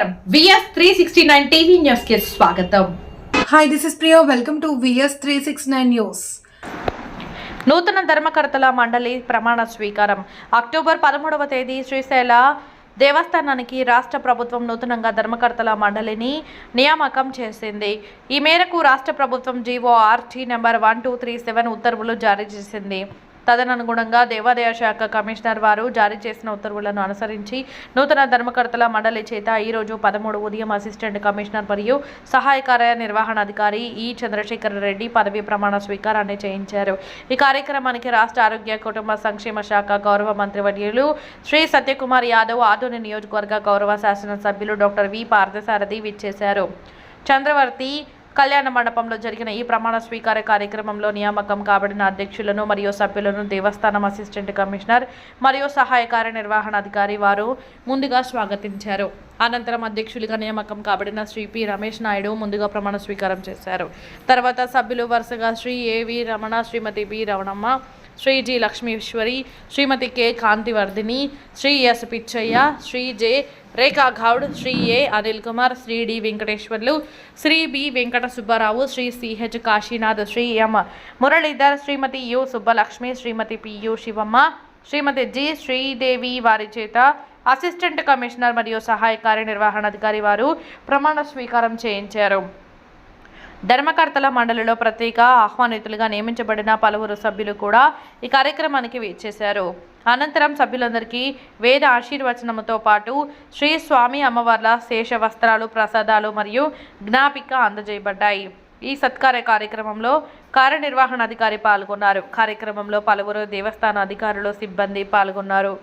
నమస్కారం. VS three sixty nine TV న్యూస్కి స్వాగతం. Hi, this is Priya. Welcome to VS369 News. నూతన ధర్మకర్తల మండలి ప్రమాణ స్వీకారం. అక్టోబర్ పదమూడవ తేదీ శ్రీశైల దేవస్థానానికి రాష్ట్ర ప్రభుత్వం నూతనంగా ధర్మకర్తల మండలిని నియామకం చేసింది. ఈ మేరకు రాష్ట్ర ప్రభుత్వం GO RT number one two three seven ఉత్తర్వులు జారీ చేసింది. తదనుగుణంగా దేవాదాయ శాఖ కమిషనర్ వారు జారీ చేసిన ఉత్తర్వులను అనుసరించి నూతన ధర్మకర్తల మండలి చేత ఈరోజు పదమూడు ఉదయం అసిస్టెంట్ కమిషనర్ మరియు సహాయ కార్య నిర్వహణ అధికారి ఈ చంద్రశేఖర్ రెడ్డి పదవీ ప్రమాణ స్వీకారాన్ని చేయించారు. ఈ కార్యక్రమానికి రాష్ట్ర ఆరోగ్య కుటుంబ సంక్షేమ శాఖ గౌరవ మంత్రివర్యులు శ్రీ సత్యకుమార్ యాదవ్ ఆదోని నియోజకవర్గ గౌరవ శాసనసభ్యులు డాక్టర్ వి. పార్థసారథి విచ్చేశారు. చంద్రవర్తి కళ్యాణ మండపంలో జరిగిన ఈ ప్రమాణ స్వీకార కార్యక్రమంలో నియామకం కాబడిన అధ్యక్షులను మరియు సభ్యులను దేవస్థానం అసిస్టెంట్ కమిషనర్ మరియు సహాయ కార్యనిర్వహణాధికారి వారు ముందుగా స్వాగతించారు. అనంతరం అధ్యక్షులుగా నియామకం కాబడిన శ్రీ పి రమేష్ నాయుడు ముందుగా ప్రమాణ స్వీకారం చేశారు. తర్వాత సభ్యులు వరుసగా Shri A V Ramana Shrimati B Ramanamma Shri G Lakshmishwari Shrimati K Kantivardhini Shri S Pichaiah Shri J Rekha Goud Shri A Anil Kumar Shri D Venkateswarlu Shri B Venkata Subbarao Shri C H Kashinath Shri M Muralidhar Shrimati U Subbalakshmi Shrimati P U Shivamma Shrimati G Sridevi వారి చేత assistant commissioner మరియు సహాయ కార్యనిర్వహణాధికారి వారు ప్రమాణ స్వీకారం చేయించారు. ధర్మకర్తల మండలిలో ప్రత్యేక ఆహ్వానితులుగా నియమించబడిన పలువురు సభ్యులు కూడా ఈ కార్యక్రమానికి వేచేశారు అనంతరం సభ్యులందరికీ వేద ఆశీర్వచనముతో పాటు శ్రీ స్వామి అమ్మవార్ల శేష వస్త్రాలు ప్రసాదాలు మరియు జ్ఞాపిక అందజేయబడ్డాయి. ఈ సత్కార కార్యక్రమంలో కార్యనిర్వహణాధికారి పాల్గొన్నారు. కార్యక్రమంలో పలువురు దేవస్థాన అధికారులు సిబ్బంది పాల్గొన్నారు.